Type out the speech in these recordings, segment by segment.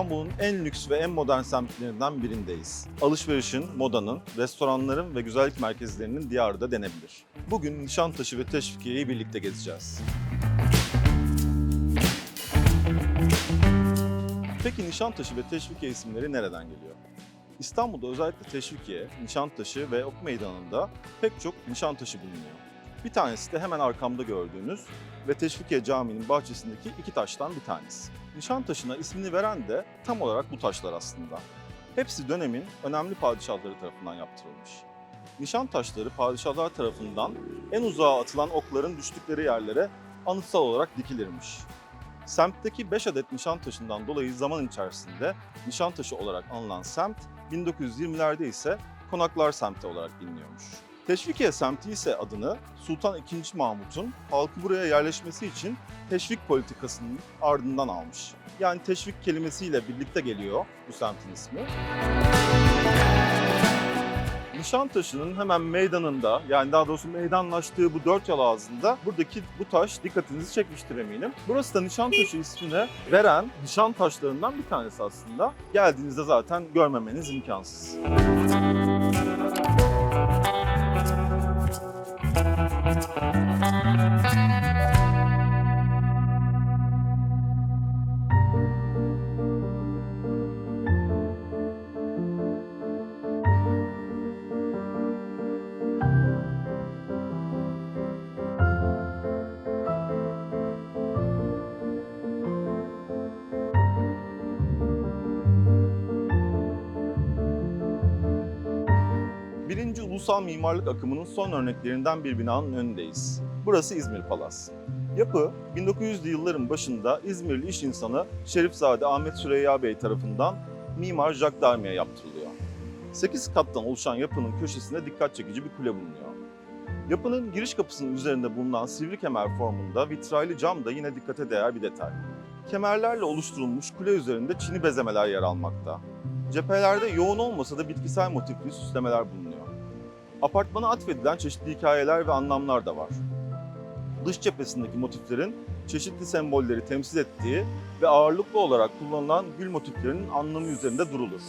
İstanbul'un en lüks ve en modern semtlerinden birindeyiz. Alışverişin, modanın, restoranların ve güzellik merkezlerinin diyarı da denebilir. Bugün Nişantaşı ve Teşvikiye'yi birlikte gezeceğiz. Peki Nişantaşı ve Teşvikiye isimleri nereden geliyor? İstanbul'da özellikle Teşvikiye, Nişantaşı ve Ok Meydanı'nda pek çok Nişantaşı bulunuyor. Bir tanesi de hemen arkamda gördüğünüz ve Teşvikiye Camii'nin bahçesindeki iki taştan bir tanesi. Nişantaşı'na ismini veren de tam olarak bu taşlar aslında. Hepsi dönemin önemli padişahları tarafından yaptırılmış. Nişan taşları padişahlar tarafından en uzağa atılan okların düştükleri yerlere anıtsal olarak dikilirmiş. Semtteki 5 adet nişan taşından dolayı zaman içerisinde Nişantaşı olarak anılan semt 1920'lerde ise Konaklar semti olarak biliniyormuş. Teşvikiye semti ise adını Sultan II. Mahmut'un halkı buraya yerleşmesi için teşvik politikasının ardından almış. Yani teşvik kelimesiyle birlikte geliyor bu semtin ismi. Nişantaşı'nın hemen meydanında yani daha doğrusu meydanlaştığı bu dört yol ağzında buradaki bu taş dikkatinizi çekmiştir eminim. Burası da Nişantaşı ismine veren nişan taşlarından bir tanesi aslında. Geldiğinizde zaten görmemeniz imkansız. Birinci ulusal mimarlık akımının son örneklerinden bir binanın önündeyiz. Burası İzmir Palas. Yapı 1900'lü yılların başında İzmirli iş insanı Şerifzade Ahmet Süreyya Bey tarafından mimar Jacques Darmi'ye yaptırılıyor. 8 kattan oluşan yapının köşesinde dikkat çekici bir kule bulunuyor. Yapının giriş kapısının üzerinde bulunan sivri kemer formunda vitraylı cam da yine dikkate değer bir detay. Kemerlerle oluşturulmuş kule üzerinde çini bezemeler yer almakta. Cephelerde yoğun olmasa da bitkisel motifli süslemeler bulunuyor. Apartmana atfedilen çeşitli hikayeler ve anlamlar da var. Dış cephesindeki motiflerin çeşitli sembolleri temsil ettiği ve ağırlıklı olarak kullanılan gül motiflerinin anlamı üzerinde durulur.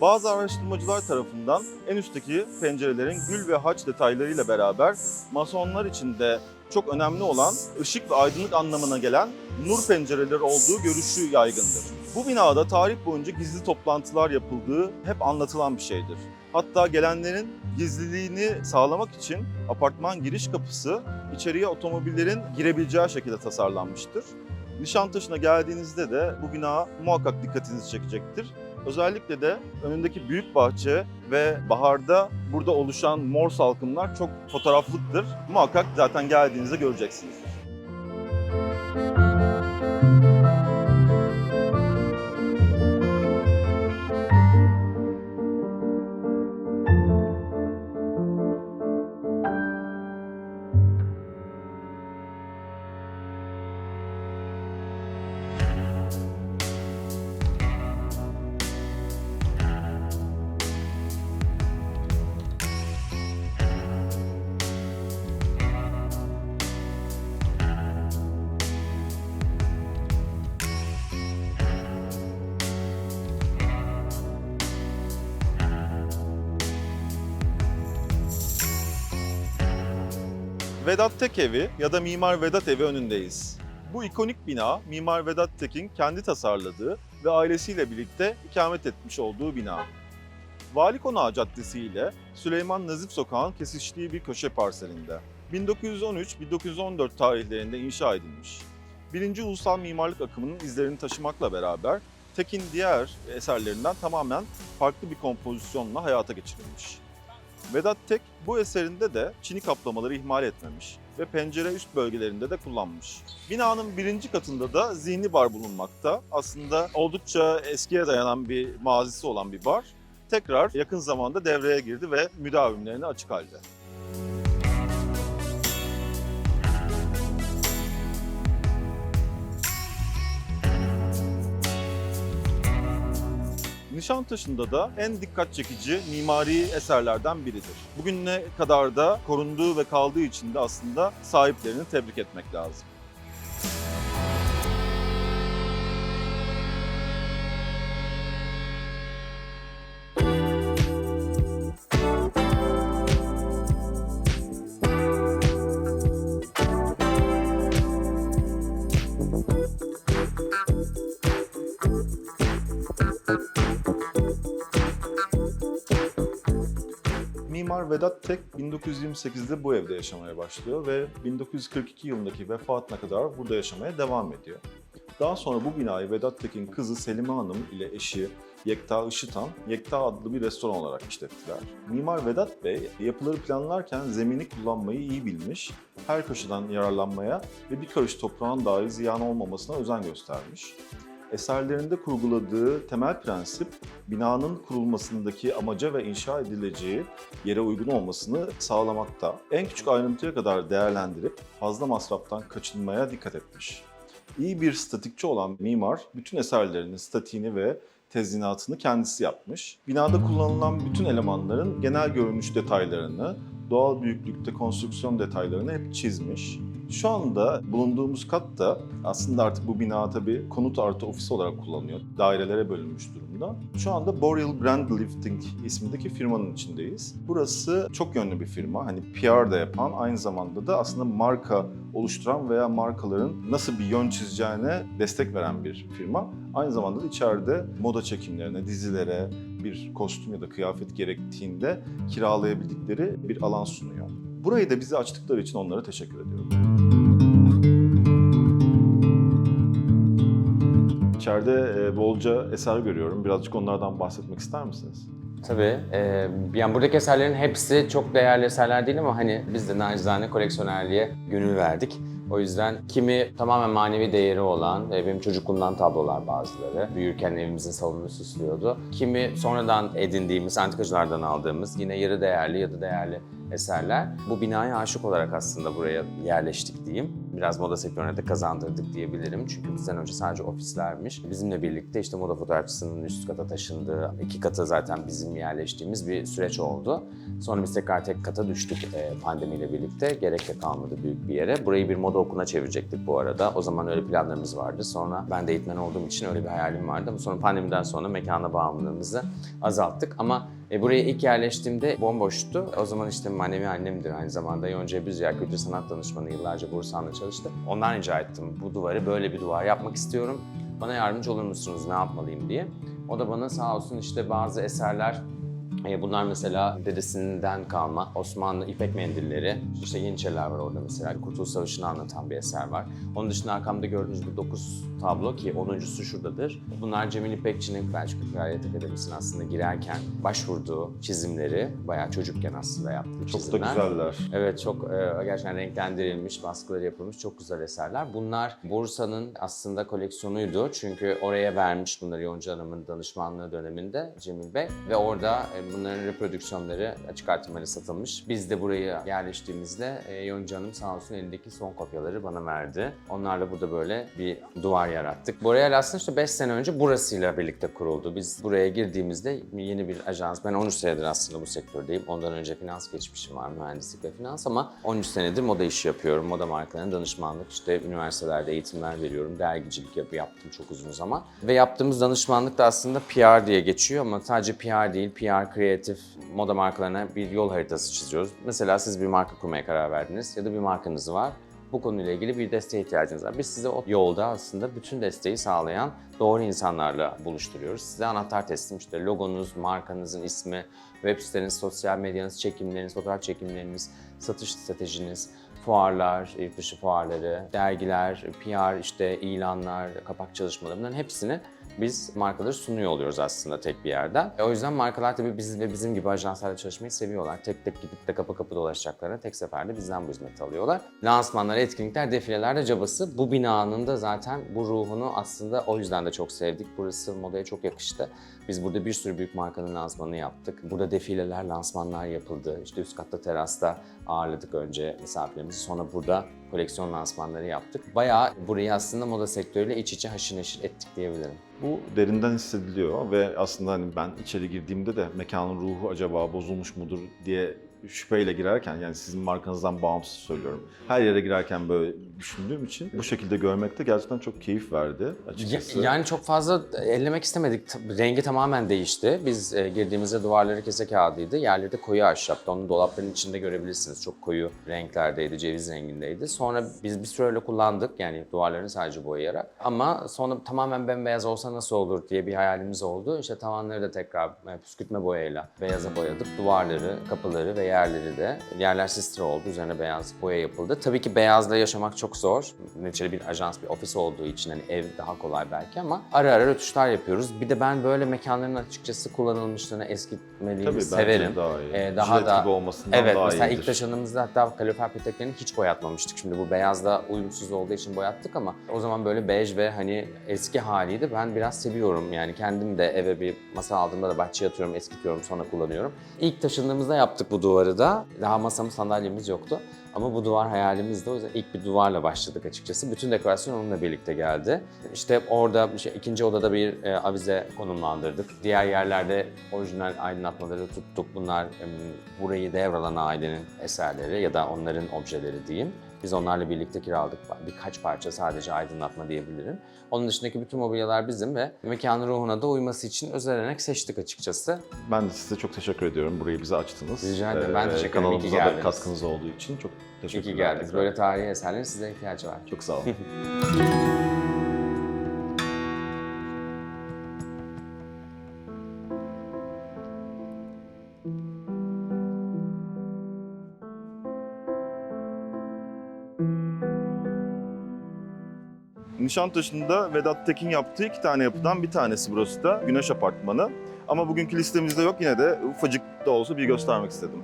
Bazı araştırmacılar tarafından en üstteki pencerelerin gül ve haç detaylarıyla beraber masonlar için de çok önemli olan ışık ve aydınlık anlamına gelen nur pencereleri olduğu görüşü yaygındır. Bu binada tarih boyunca gizli toplantılar yapıldığı hep anlatılan bir şeydir. Hatta gelenlerin gizliliğini sağlamak için apartman giriş kapısı içeriye otomobillerin girebileceği şekilde tasarlanmıştır. Nişantaşı'na geldiğinizde de bu bina muhakkak dikkatinizi çekecektir. Özellikle de önündeki büyük bahçe ve baharda burada oluşan mor salkımlar çok fotoğraflıktır. Muhakkak zaten geldiğinizde göreceksiniz. Vedat Tek Evi ya da Mimar Vedat Evi önündeyiz. Bu ikonik bina Mimar Vedat Tek'in kendi tasarladığı ve ailesiyle birlikte ikamet etmiş olduğu bina. Vali Konağı Caddesi ile Süleyman Nazif Sokağı'nın kesiştiği bir köşe parselinde. 1913-1914 tarihlerinde inşa edilmiş. Birinci ulusal mimarlık akımının izlerini taşımakla beraber Tek'in diğer eserlerinden tamamen farklı bir kompozisyonla hayata geçirilmiş. Vedat Tek bu eserinde de çini kaplamaları ihmal etmemiş ve pencere üst bölgelerinde de kullanmış. Binanın birinci katında da zihni bar bulunmakta. Aslında oldukça eskiye dayanan bir mazisi olan bir bar. Tekrar yakın zamanda devreye girdi ve müdavimlerine açık halde. Nişantaşı'nda da en dikkat çekici mimari eserlerden biridir. Bugüne kadar da korunduğu ve kaldığı için de aslında sahiplerini tebrik etmek lazım. Mimar Vedat Tek 1928'de bu evde yaşamaya başlıyor ve 1942 yılındaki vefatına kadar burada yaşamaya devam ediyor. Daha sonra bu binayı Vedat Tek'in kızı Selime Hanım ile eşi Yekta Işıtan, Yekta adlı bir restoran olarak işlettiler. Mimar Vedat Bey yapıları planlarken zemini kullanmayı iyi bilmiş, her köşeden yararlanmaya ve bir karış toprağın dahi ziyan olmamasına özen göstermiş. Eserlerinde kurguladığı temel prensip, binanın kurulmasındaki amaca ve inşa edileceği yere uygun olmasını sağlamakta. En küçük ayrıntıya kadar değerlendirip fazla masraftan kaçınmaya dikkat etmiş. İyi bir statikçi olan mimar bütün eserlerinin statiğini ve tezyinatını kendisi yapmış. Binada kullanılan bütün elemanların genel görünüş detaylarını, doğal büyüklükte konstrüksiyon detaylarını hep çizmiş. Şu anda bulunduğumuz kat da aslında artık bu bina tabii konut artı ofis olarak kullanılıyor. Dairelere bölünmüş durumda. Şu anda Boreal Brand Lifting ismindeki firmanın içindeyiz. Burası çok yönlü bir firma. Hani PR da yapan, aynı zamanda da aslında marka oluşturan veya markaların nasıl bir yön çizeceğine destek veren bir firma. Aynı zamanda da içeride moda çekimlerine, dizilere bir kostüm ya da kıyafet gerektiğinde kiralayabildikleri bir alan sunuyor. Burayı da bize açtıkları için onlara teşekkür ediyorum. İçeride e, bolca eser görüyorum. Birazcık onlardan bahsetmek ister misiniz? Tabii. Ee, yani buradaki eserlerin hepsi çok değerli eserler değil ama hani biz de nacizane koleksiyonerliğe gönül verdik. O yüzden kimi tamamen manevi değeri olan, e, benim çocukluğumdan tablolar bazıları. Büyürken evimizin salonunu süslüyordu. Kimi sonradan edindiğimiz, antikacılardan aldığımız yine yarı değerli ya da değerli eserler. Bu binaya aşık olarak aslında buraya yerleştik diyeyim. Biraz moda sektörüne de kazandırdık diyebilirim. Çünkü bizden önce sadece ofislermiş. Bizimle birlikte işte moda fotoğrafçısının üst kata taşındığı, iki katı zaten bizim yerleştiğimiz bir süreç oldu. Sonra biz tekrar tek kata düştük e, pandemiyle birlikte. Gerek de kalmadı büyük bir yere. Burayı bir moda okuluna çevirecektik bu arada. O zaman öyle planlarımız vardı. Sonra ben de eğitmen olduğum için öyle bir hayalim vardı. Ama sonra pandemiden sonra mekana bağımlılığımızı azalttık. Ama e, buraya ilk yerleştiğimde bomboştu. O zaman işte manevi annemdir aynı zamanda. Yonca Büzyer Kültür Sanat Danışmanı yıllarca Bursan'da çalıştı. Ondan rica ettim. Bu duvarı böyle bir duvar yapmak istiyorum. Bana yardımcı olur musunuz? Ne yapmalıyım diye. O da bana sağ olsun işte bazı eserler Bunlar mesela dedesinden kalma Osmanlı ipek mendilleri. İşte Yeniçeriler var orada mesela. Kurtuluş Savaşı'nı anlatan bir eser var. Onun dışında arkamda gördüğünüz bu 9 tablo ki 10.sü şuradadır. Bunlar Cemil İpekçi'nin Belçika Kraliyet Akademisi'ne aslında girerken başvurduğu çizimleri bayağı çocukken aslında yaptığı Çok çizimler. da güzeller. Evet çok e, gerçekten renklendirilmiş, baskıları yapılmış çok güzel eserler. Bunlar Bursa'nın aslında koleksiyonuydu. Çünkü oraya vermiş bunları Yonca Hanım'ın danışmanlığı döneminde Cemil Bey. Ve orada e, bunların reprodüksiyonları açık artırmayla satılmış. Biz de buraya yerleştiğimizde e, Yonca Hanım sağ olsun elindeki son kopyaları bana verdi. Onlarla burada böyle bir duvar yarattık. Boreal aslında işte 5 sene önce burasıyla birlikte kuruldu. Biz buraya girdiğimizde yeni bir ajans. Ben 13 senedir aslında bu sektördeyim. Ondan önce finans geçmişim var, mühendislik ve finans ama 13 senedir moda işi yapıyorum. Moda markalarına danışmanlık, işte üniversitelerde eğitimler veriyorum. Dergicilik yapı yaptım çok uzun zaman. Ve yaptığımız danışmanlık da aslında PR diye geçiyor ama sadece PR değil, PR, kreatif, moda markalarına bir yol haritası çiziyoruz. Mesela siz bir marka kurmaya karar verdiniz ya da bir markanız var bu konuyla ilgili bir desteğe ihtiyacınız var. Biz size o yolda aslında bütün desteği sağlayan doğru insanlarla buluşturuyoruz. Size anahtar teslim işte logonuz, markanızın ismi, web siteniz, sosyal medyanız, çekimleriniz, fotoğraf çekimleriniz, satış stratejiniz, fuarlar, yurt dışı fuarları, dergiler, PR, işte ilanlar, kapak çalışmaları bunların hepsini biz markaları sunuyor oluyoruz aslında tek bir yerde. E, o yüzden markalar tabii biz ve bizim gibi ajanslarla çalışmayı seviyorlar. Tek tek gidip de kapı kapı dolaşacaklarına tek seferde bizden bu hizmeti alıyorlar. Lansmanlar, etkinlikler, defileler de cabası. Bu binanın da zaten bu ruhunu aslında o yüzden de çok sevdik. Burası modaya çok yakıştı. Biz burada bir sürü büyük markanın lansmanını yaptık. Burada defileler, lansmanlar yapıldı. İşte üst katta terasta ağırladık önce misafirlerimizi. Sonra burada koleksiyon lansmanları yaptık. Bayağı burayı aslında moda sektörüyle iç içe haşır neşir ettik diyebilirim. Bu derinden hissediliyor ve aslında hani ben içeri girdiğimde de mekanın ruhu acaba bozulmuş mudur diye şüpheyle girerken yani sizin markanızdan bağımsız söylüyorum. Her yere girerken böyle düşündüğüm için bu şekilde görmek de gerçekten çok keyif verdi açıkçası. Ya- Yani çok fazla ellemek istemedik. Rengi tamamen değişti. Biz e, girdiğimizde duvarları kese kağıdıydı. Yerleri de koyu ahşaptı. Onu dolapların içinde görebilirsiniz. Çok koyu renklerdeydi, ceviz rengindeydi. Sonra biz bir süre öyle kullandık yani duvarlarını sadece boyayarak. Ama sonra tamamen bembeyaz olsa nasıl olur diye bir hayalimiz oldu. İşte tavanları da tekrar e, püskürtme boyayla beyaza boyadık. Duvarları, kapıları ve yerleri de. Yerler sistre oldu. Üzerine beyaz boya yapıldı. Tabii ki beyazla yaşamak çok zor. Neticede bir ajans, bir ofis olduğu için hani ev daha kolay belki ama ara ara rötuşlar yapıyoruz. Bir de ben böyle mekanların açıkçası kullanılmışlığını eskitmeliğini Tabii severim. daha iyi. Ee, daha Jilet da gibi olmasından Evet daha mesela iyidir. ilk taşındığımızda hatta kalorifer peteklerini hiç boyatmamıştık. Şimdi bu beyazla uyumsuz olduğu için boyattık ama o zaman böyle bej ve hani eski haliydi. Ben biraz seviyorum yani kendim de eve bir masa aldığımda da bahçeye atıyorum, eskitiyorum sonra kullanıyorum. İlk taşındığımızda yaptık bu duvarı da. Daha masamız sandalyemiz yoktu. Ama bu duvar hayalimizdi. O yüzden ilk bir duvarla başladık açıkçası. Bütün dekorasyon onunla birlikte geldi. İşte orada şey, ikinci odada bir e, avize konumlandırdık. Diğer yerlerde orijinal aydınlatmaları tuttuk. Bunlar em, burayı devralan ailenin eserleri ya da onların objeleri diyeyim. Biz onlarla birlikte kiraladık. Birkaç parça sadece aydınlatma diyebilirim. Onun dışındaki bütün mobilyalar bizim ve mekanın ruhuna da uyması için özenerek seçtik açıkçası. Ben de size çok teşekkür ediyorum. Burayı bize açtınız. Ee, Rica ederim. Ben teşekkür ederim. İyi ki Kanalımıza da geldiniz. katkınız olduğu için çok İyi teşekkürler. ki geldiniz. tekrar. Böyle tarihi eserlerin size ihtiyacı var. Çok sağ olun. Nişantaşı'nda Vedat Tekin yaptığı iki tane yapıdan bir tanesi burası da Güneş Apartmanı. Ama bugünkü listemizde yok yine de ufacık da olsa bir göstermek istedim.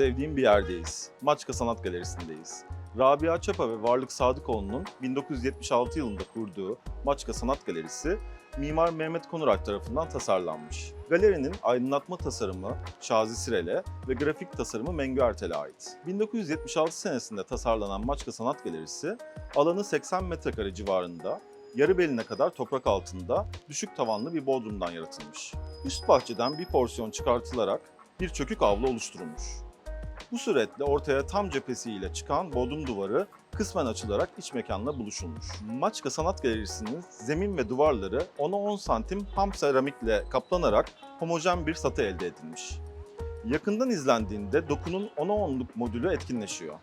Sevdiğim bir yerdeyiz. Maçka Sanat Galerisi'ndeyiz. Rabia Çapa ve Varlık Sadıkoğlu'nun 1976 yılında kurduğu Maçka Sanat Galerisi, Mimar Mehmet Konurak tarafından tasarlanmış. Galerinin aydınlatma tasarımı Şazi Sirel'e ve grafik tasarımı Mengü Ertel'e ait. 1976 senesinde tasarlanan Maçka Sanat Galerisi, alanı 80 metrekare civarında, yarı beline kadar toprak altında, düşük tavanlı bir bodrumdan yaratılmış. Üst bahçeden bir porsiyon çıkartılarak bir çökük avlu oluşturulmuş. Bu suretle ortaya tam cephesiyle çıkan bodrum duvarı kısmen açılarak iç mekanla buluşulmuş. Maçka Sanat Galerisi'nin zemin ve duvarları 10'a 10 santim ham seramikle kaplanarak homojen bir satı elde edilmiş. Yakından izlendiğinde dokunun 10'a 10'luk modülü etkinleşiyor.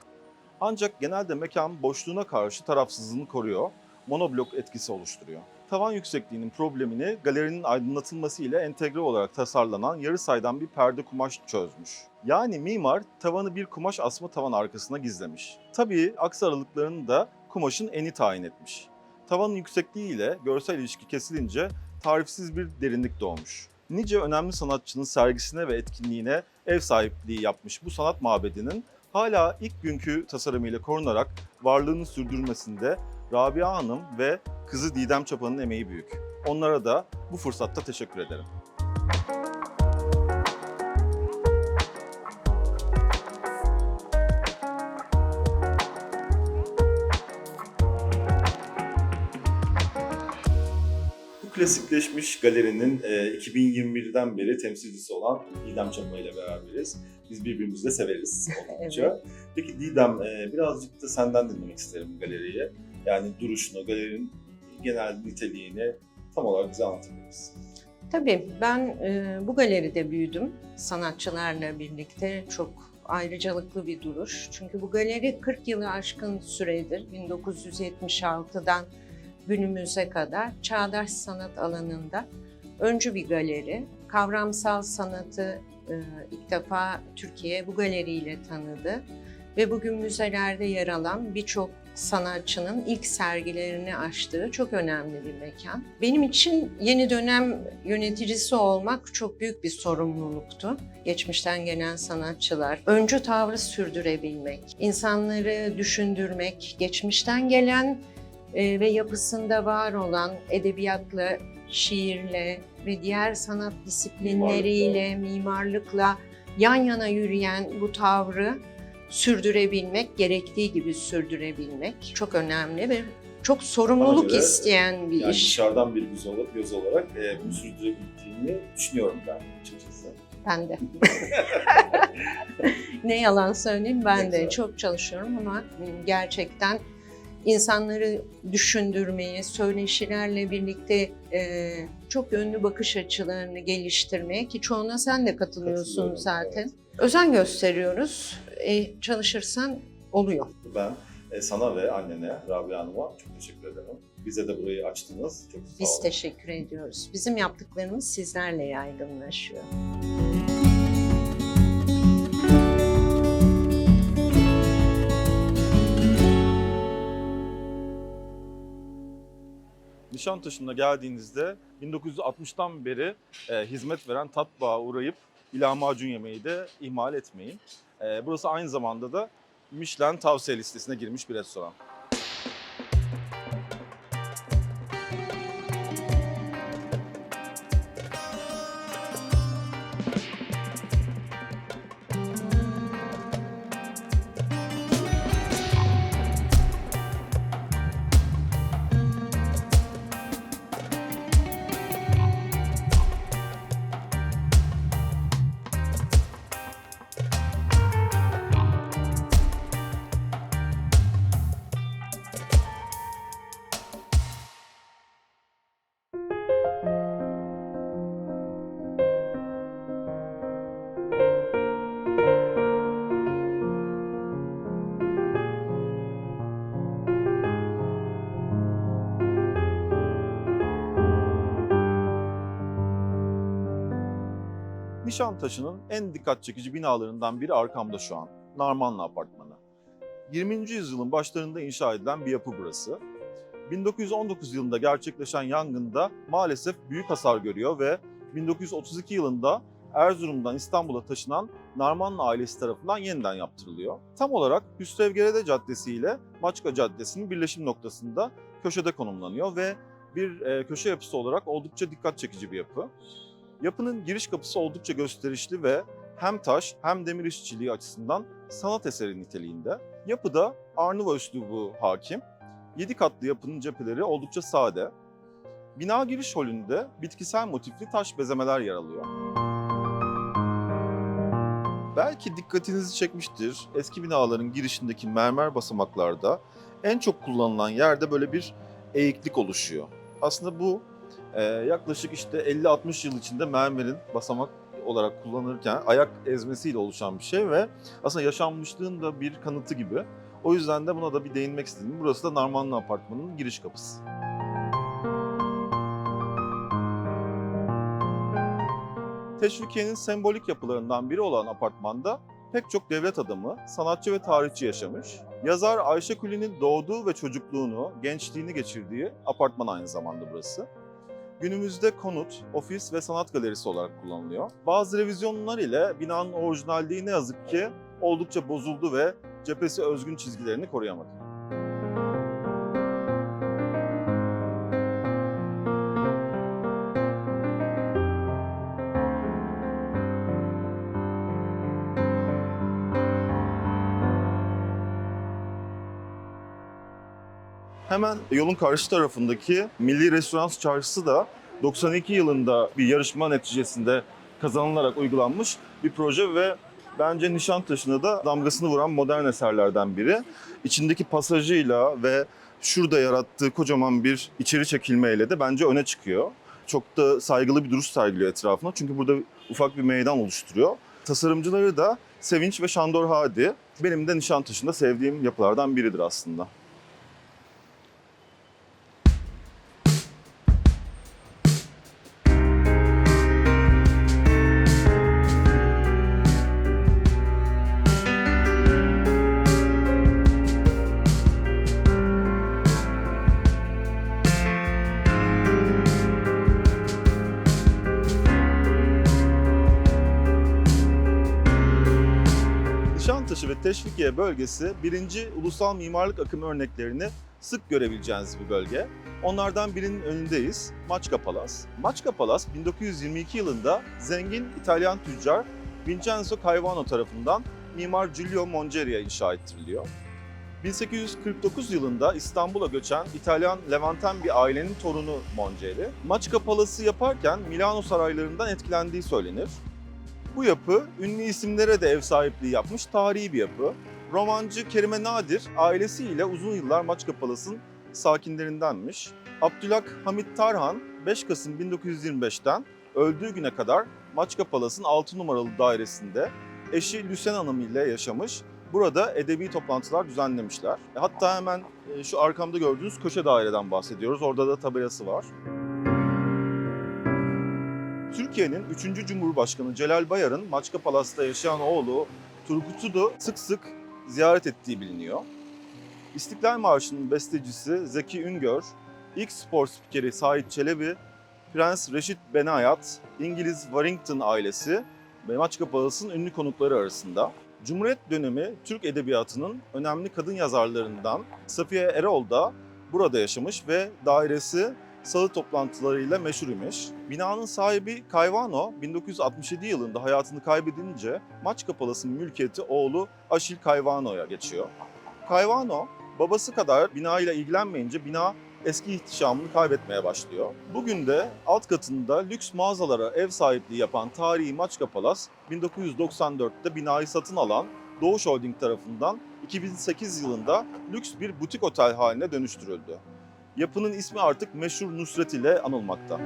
Ancak genelde mekan boşluğuna karşı tarafsızlığını koruyor, monoblok etkisi oluşturuyor. Tavan yüksekliğinin problemini galerinin aydınlatılması ile entegre olarak tasarlanan yarı saydam bir perde kumaş çözmüş. Yani mimar tavanı bir kumaş asma tavan arkasına gizlemiş. Tabii aks aralıklarını da kumaşın eni tayin etmiş. Tavanın yüksekliği ile görsel ilişki kesilince tarifsiz bir derinlik doğmuş. Nice önemli sanatçının sergisine ve etkinliğine ev sahipliği yapmış bu sanat mabedinin hala ilk günkü tasarımıyla korunarak varlığını sürdürmesinde Rabia Hanım ve kızı Didem Çapa'nın emeği büyük. Onlara da bu fırsatta teşekkür ederim. Bu klasikleşmiş galerinin e, 2021'den beri temsilcisi olan Didem Çapa ile beraberiz. Biz birbirimizi de severiz oldukça. Peki Didem, e, birazcık da senden dinlemek isterim galeriye. Yani duruşunu, galerinin genel niteliğini tam olarak bize anlatabilir misin? Tabii ben e, bu galeride büyüdüm sanatçılarla birlikte çok ayrıcalıklı bir duruş. Çünkü bu galeri 40 yılı aşkın süredir 1976'dan günümüze kadar çağdaş sanat alanında öncü bir galeri. Kavramsal sanatı e, ilk defa Türkiye bu galeriyle tanıdı ve bugün müzelerde yer alan birçok sanatçının ilk sergilerini açtığı çok önemli bir mekan. Benim için yeni dönem yöneticisi olmak çok büyük bir sorumluluktu. Geçmişten gelen sanatçılar, öncü tavrı sürdürebilmek, insanları düşündürmek, geçmişten gelen e, ve yapısında var olan edebiyatla, şiirle ve diğer sanat disiplinleriyle, mimarlıkla yan yana yürüyen bu tavrı sürdürebilmek, gerektiği gibi sürdürebilmek çok önemli ve çok sorumluluk göre, isteyen bir Yani iş. dışarıdan bir göz olarak, göz olarak e, bunu sürdürebildiğini düşünüyorum ben açıkçası. Ben de. ne yalan söyleyeyim ben Ne de çok çalışıyorum ama gerçekten insanları düşündürmeyi, söyleşilerle birlikte e, çok yönlü bakış açılarını geliştirmeye ki çoğuna sen de katılıyorsun zaten. evet. Özen gösteriyoruz. E, çalışırsan oluyor. Ben e, sana ve annene, Rabia Hanım'a çok teşekkür ederim. Bize de burayı açtınız. Çok sağ Biz olun. teşekkür ediyoruz. Bizim yaptıklarımız sizlerle yaygınlaşıyor. Nişantaşı'na geldiğinizde 1960'tan beri e, hizmet veren Tatbağ'a uğrayıp lahmacun yemeği de ihmal etmeyin. E, burası aynı zamanda da Michelin tavsiye listesine girmiş bir restoran. Nişantaşı'nın en dikkat çekici binalarından biri arkamda şu an. Narmanlı Apartmanı. 20. yüzyılın başlarında inşa edilen bir yapı burası. 1919 yılında gerçekleşen yangında maalesef büyük hasar görüyor ve 1932 yılında Erzurum'dan İstanbul'a taşınan Narmanlı ailesi tarafından yeniden yaptırılıyor. Tam olarak Hüsrevgerede Caddesi ile Maçka Caddesi'nin birleşim noktasında köşede konumlanıyor ve bir e, köşe yapısı olarak oldukça dikkat çekici bir yapı. Yapının giriş kapısı oldukça gösterişli ve hem taş hem demir işçiliği açısından sanat eseri niteliğinde. Yapıda Arnava üslubu hakim. 7 katlı yapının cepheleri oldukça sade. Bina giriş holünde bitkisel motifli taş bezemeler yer alıyor. Belki dikkatinizi çekmiştir. Eski binaların girişindeki mermer basamaklarda en çok kullanılan yerde böyle bir eğiklik oluşuyor. Aslında bu ee, yaklaşık işte 50-60 yıl içinde mermerin basamak olarak kullanırken ayak ezmesiyle oluşan bir şey ve aslında yaşanmışlığın da bir kanıtı gibi. O yüzden de buna da bir değinmek istedim. Burası da Narmanlı Apartmanı'nın giriş kapısı. Teşvikiye'nin sembolik yapılarından biri olan apartmanda pek çok devlet adamı, sanatçı ve tarihçi yaşamış. Yazar Ayşe Kuli'nin doğduğu ve çocukluğunu, gençliğini geçirdiği apartman aynı zamanda burası. Günümüzde konut, ofis ve sanat galerisi olarak kullanılıyor. Bazı revizyonlar ile binanın orijinalliği ne yazık ki oldukça bozuldu ve cephesi özgün çizgilerini koruyamadı. Hemen yolun karşı tarafındaki Milli Restorans Çarşısı da 92 yılında bir yarışma neticesinde kazanılarak uygulanmış bir proje ve bence Nişantaşı'na da damgasını vuran modern eserlerden biri. İçindeki pasajıyla ve şurada yarattığı kocaman bir içeri çekilmeyle de bence öne çıkıyor. Çok da saygılı bir duruş sergiliyor etrafına çünkü burada ufak bir meydan oluşturuyor. Tasarımcıları da Sevinç ve Şandor Hadi. Benim de Nişantaşı'nda sevdiğim yapılardan biridir aslında. Bölgesi birinci ulusal mimarlık akımı örneklerini sık görebileceğiniz bir bölge. Onlardan birinin önündeyiz, Maçka Palas. Maçka Palas 1922 yılında zengin İtalyan tüccar Vincenzo Caivano tarafından mimar Giulio Mongeria inşa ettiriliyor. 1849 yılında İstanbul'a göçen İtalyan Levanten bir ailenin torunu Monceri, Maçka Palası yaparken Milano saraylarından etkilendiği söylenir. Bu yapı ünlü isimlere de ev sahipliği yapmış tarihi bir yapı. Romancı Kerime Nadir ailesiyle uzun yıllar Maçka Palas'ın sakinlerindenmiş. Abdülhak Hamit Tarhan 5 Kasım 1925'ten öldüğü güne kadar Maçka Palas'ın 6 numaralı dairesinde eşi Lüsen Hanım ile yaşamış. Burada edebi toplantılar düzenlemişler. Hatta hemen e, şu arkamda gördüğünüz köşe daireden bahsediyoruz. Orada da tabelası var. Türkiye'nin 3. Cumhurbaşkanı Celal Bayar'ın Maçka Palas'ta yaşayan oğlu Turgut'u da sık sık ziyaret ettiği biliniyor. İstiklal Marşı'nın bestecisi Zeki Üngör, ilk spor spikeri Sait Çelebi, Prens Reşit Benayat, İngiliz Warrington ailesi ve Maçka ünlü konukları arasında. Cumhuriyet dönemi Türk edebiyatının önemli kadın yazarlarından Safiye Erol da burada yaşamış ve dairesi salı toplantılarıyla meşhur imiş. Binanın sahibi Kayvano 1967 yılında hayatını kaybedince Maçka Palas'ın mülkiyeti oğlu Aşil Kayvano'ya geçiyor. Kayvano babası kadar binayla ilgilenmeyince bina eski ihtişamını kaybetmeye başlıyor. Bugün de alt katında lüks mağazalara ev sahipliği yapan tarihi Maçka Palas, 1994'te binayı satın alan Doğuş Holding tarafından 2008 yılında lüks bir butik otel haline dönüştürüldü. Yapının ismi artık meşhur Nusret ile anılmakta.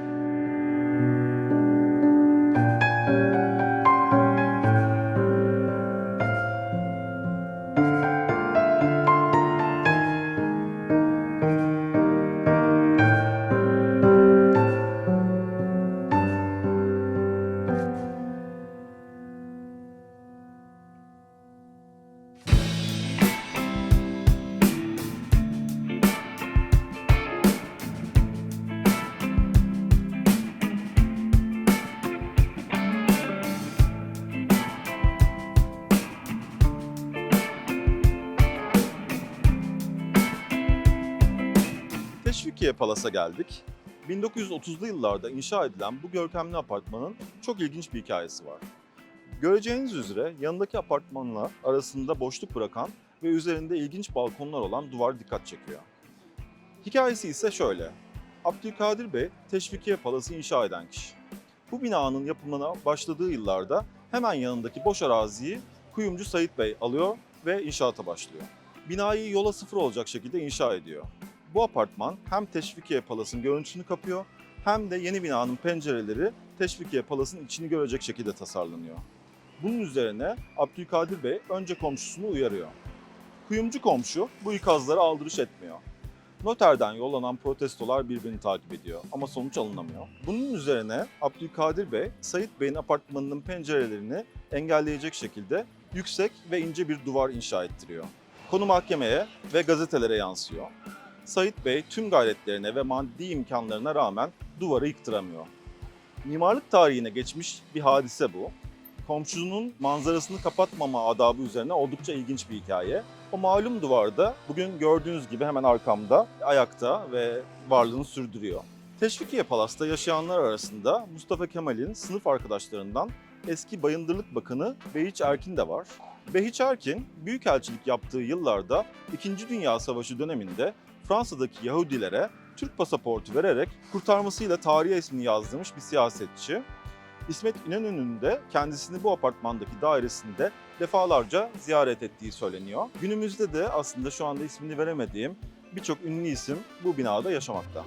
Teşvikiye Palas'a geldik. 1930'lu yıllarda inşa edilen bu görkemli apartmanın çok ilginç bir hikayesi var. Göreceğiniz üzere yanındaki apartmanla arasında boşluk bırakan ve üzerinde ilginç balkonlar olan duvar dikkat çekiyor. Hikayesi ise şöyle. Abdülkadir Bey Teşvikiye Palas'ı inşa eden kişi. Bu binanın yapımına başladığı yıllarda hemen yanındaki boş araziyi kuyumcu Sait Bey alıyor ve inşaata başlıyor. Binayı yola sıfır olacak şekilde inşa ediyor. Bu apartman hem Teşvikiye Palas'ın görüntüsünü kapıyor hem de yeni binanın pencereleri Teşvikiye Palas'ın içini görecek şekilde tasarlanıyor. Bunun üzerine Abdülkadir Bey önce komşusunu uyarıyor. Kuyumcu komşu bu ikazlara aldırış etmiyor. Noterden yollanan protestolar birbirini takip ediyor ama sonuç alınamıyor. Bunun üzerine Abdülkadir Bey, Sait Bey'in apartmanının pencerelerini engelleyecek şekilde yüksek ve ince bir duvar inşa ettiriyor. Konu mahkemeye ve gazetelere yansıyor. Sait Bey tüm gayretlerine ve maddi imkanlarına rağmen duvarı yıktıramıyor. Mimarlık tarihine geçmiş bir hadise bu. Komşunun manzarasını kapatmama adabı üzerine oldukça ilginç bir hikaye. O malum duvarda bugün gördüğünüz gibi hemen arkamda ayakta ve varlığını sürdürüyor. Teşvikiye Palas'ta yaşayanlar arasında Mustafa Kemal'in sınıf arkadaşlarından eski Bayındırlık Bakanı Behiç Erkin de var. Behiç Erkin, büyükelçilik yaptığı yıllarda İkinci Dünya Savaşı döneminde Fransa'daki Yahudilere Türk pasaportu vererek kurtarmasıyla tarihe ismini yazdırmış bir siyasetçi. İsmet İnönü'nün de kendisini bu apartmandaki dairesinde defalarca ziyaret ettiği söyleniyor. Günümüzde de aslında şu anda ismini veremediğim birçok ünlü isim bu binada yaşamakta.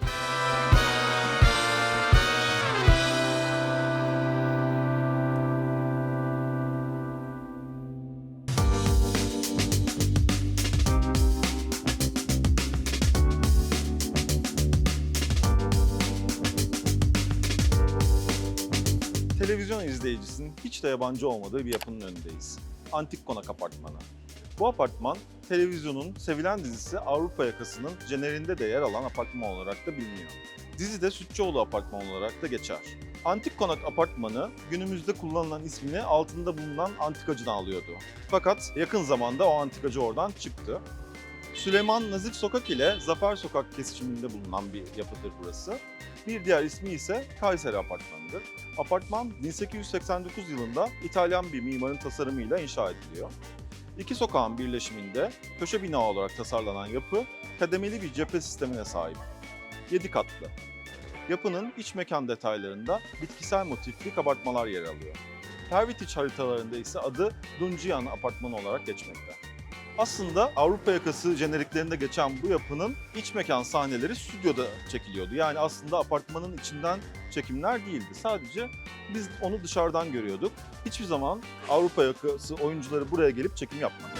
İzleyicisinin hiç de yabancı olmadığı bir yapının önündeyiz. Antik Konak Apartmanı. Bu apartman televizyonun sevilen dizisi Avrupa Yakası'nın jenerinde de yer alan apartman olarak da biliniyor. Dizide Sütçüoğlu Apartman olarak da geçer. Antik Konak Apartmanı günümüzde kullanılan ismini altında bulunan antikacıdan alıyordu. Fakat yakın zamanda o antikacı oradan çıktı. Süleyman Nazif Sokak ile Zafer Sokak kesişiminde bulunan bir yapıdır burası. Bir diğer ismi ise Kayseri Apartmanı'dır. Apartman 1889 yılında İtalyan bir mimarın tasarımıyla inşa ediliyor. İki sokağın birleşiminde köşe bina olarak tasarlanan yapı kademeli bir cephe sistemine sahip. 7 katlı. Yapının iç mekan detaylarında bitkisel motifli kabartmalar yer alıyor. Hermitage haritalarında ise adı Dunjian Apartmanı olarak geçmekte. Aslında Avrupa yakası jeneriklerinde geçen bu yapının iç mekan sahneleri stüdyoda çekiliyordu. Yani aslında apartmanın içinden çekimler değildi. Sadece biz onu dışarıdan görüyorduk. Hiçbir zaman Avrupa yakası oyuncuları buraya gelip çekim yapmadı.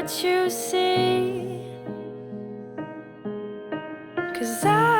What you see? Cause I